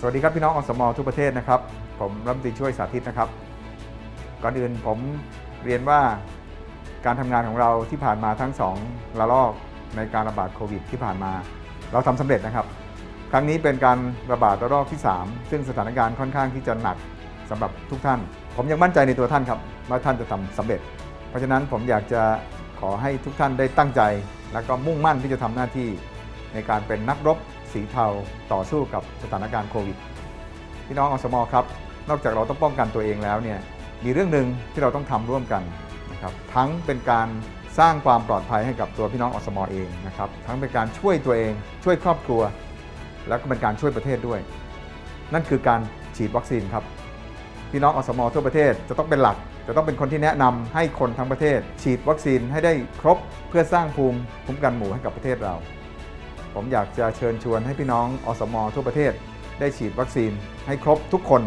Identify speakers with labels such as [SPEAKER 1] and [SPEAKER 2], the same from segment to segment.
[SPEAKER 1] สวัสดีครับพี่น้องอสมทุกประเทศนะครับ ผมรัฐมนตรีช่วยสาธิตนะครับ ก่อนอื่นผมเรียนว่าการทำงานของเราที่ผ่านมาทั้งสองระลอกในการระบาดโควิดที่ผ่านมา เราทำสำเร็จนะครับ ครั้งนี้เป็นการระบาดระลอกที่ 3 ซึ่งสถานการณ์ค่อนข้างที่จะหนักสำหรับทุกท่าน ผมยังมั่นใจในตัวท่านครับว่าท่านจะทำสำเร็จ เพราะฉะนั้นผมอยากจะขอให้ทุกท่านได้ตั้งใจ และก็มุ่งมั่นที่จะทำหน้าที่ในการเป็นนักรบ สีเทาต่อสู้กับสถานการณ์โควิดพี่น้องอสมอครับ นอกจากเราต้องป้องกันตัวเองแล้วเนี่ยมีเรื่องหนึ่งที่เราต้องทำร่วมกันนะครับทั้งเป็นการสร้างความปลอดภัยให้กับตัวพี่น้องอสมอเองนะครับทั้งเป็นการช่วยตัวเอง ช่วยครอบครัว แล้วก็เป็นการช่วยประเทศด้วย นั่นคือการฉีดวัคซีนครับพี่น้องอสมอทั่วประเทศจะต้องเป็นหลัก จะต้องเป็นคนที่แนะนำให้คนทั้งประเทศ ฉีดวัคซีนให้ได้ครบเพื่อสร้างภูมิคุ้มกันหมู่ให้กับประเทศเรา ผมอยากจะเชิญชวนให้พี่น้องอสมทั่วประเทศ ได้ฉีดวัคซีนให้ครบทุกคน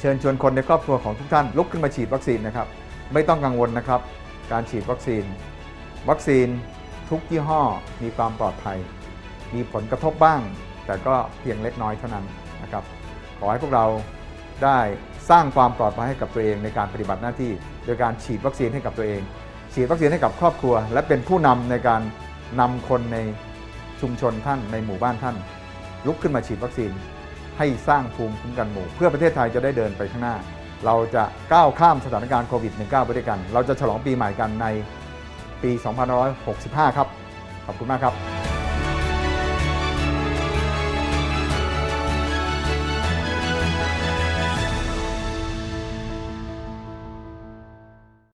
[SPEAKER 1] เชิญชวนคนในครอบครัวของทุกท่านลุกขึ้นมาฉีดวัคซีนนะครับ ไม่ต้องกังวลนะครับ การฉีดวัคซีน วัคซีนทุกยี่ห้อมีความปลอดภัย มีผลกระทบบ้าง แต่ก็เพียงเล็กน้อยเท่านั้นนะครับ ขอให้พวกเราได้สร้างความปลอดภัยให้กับตัวเองในการปฏิบัติหน้าที่ โดยการฉีดวัคซีนให้กับตัวเอง ฉีดวัคซีนให้กับครอบครัว และเป็นผู้นำในการนำคนใน ชุมชนท่านในหมู่บ้านท่าน ลุกขึ้นมาฉีดวัคซีน ให้สร้างภูมิคุ้มกันหมู่ เพื่อประเทศไทยจะได้เดินไปข้างหน้า เราจะก้าวข้ามสถานการณ์โควิด -19 ไปด้วยกัน เราจะฉลองปีใหม่กันในปี 2565 ครับ ขอบคุณมากครับ